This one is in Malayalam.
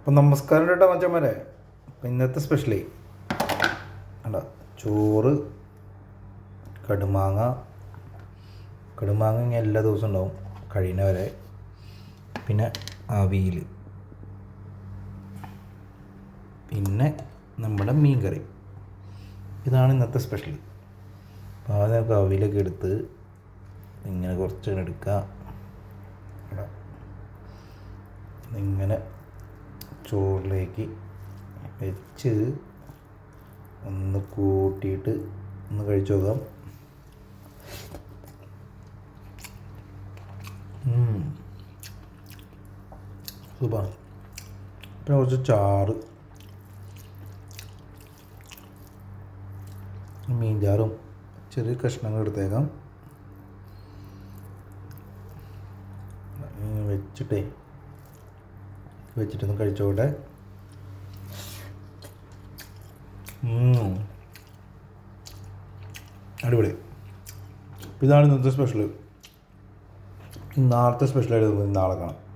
അപ്പം നമസ്കാരം കേട്ടോ മച്ചന്മാരെ. ഇന്നത്തെ സ്പെഷ്യലി അല്ല ചോറ് കടുമാങ്ങ. കടുമാങ്ങ ഇങ്ങനെ എല്ലാ ദിവസവും ഉണ്ടാവും കഴിയുന്നവരെ. പിന്നെ അവിയിൽ. പിന്നെ നമ്മുടെ മീൻ കറി ഇതാണ് ഇന്നത്തെ സ്പെഷ്യൽ അപ്പോൾ ആദ്യം നമുക്ക് അവിയിലൊക്കെ എടുത്ത് ഇങ്ങനെ കുറച്ച് എടുക്കുക. ഇങ്ങനെ ചോറിലേക്ക് വെച്ച് ഒന്ന് കൂട്ടിയിട്ട് ഒന്ന് കഴിച്ചു നോക്കാം. സൂപ്പറാണ് പിന്നെ കുറച്ച് ചാറ്. മീൻ ചാറും ചെറിയ കഷ്ണങ്ങൾ എടുത്തേക്കാം. വെച്ചിട്ടേ വെച്ചിട്ടൊന്ന് കഴിച്ചോട്ടെ. അടിപൊളി. ഇതാണ് ഇന്നത്തെ സ്പെഷ്യൽ നാളത്തെ സ്പെഷ്യലായിട്ട് നാളെ കാണാം.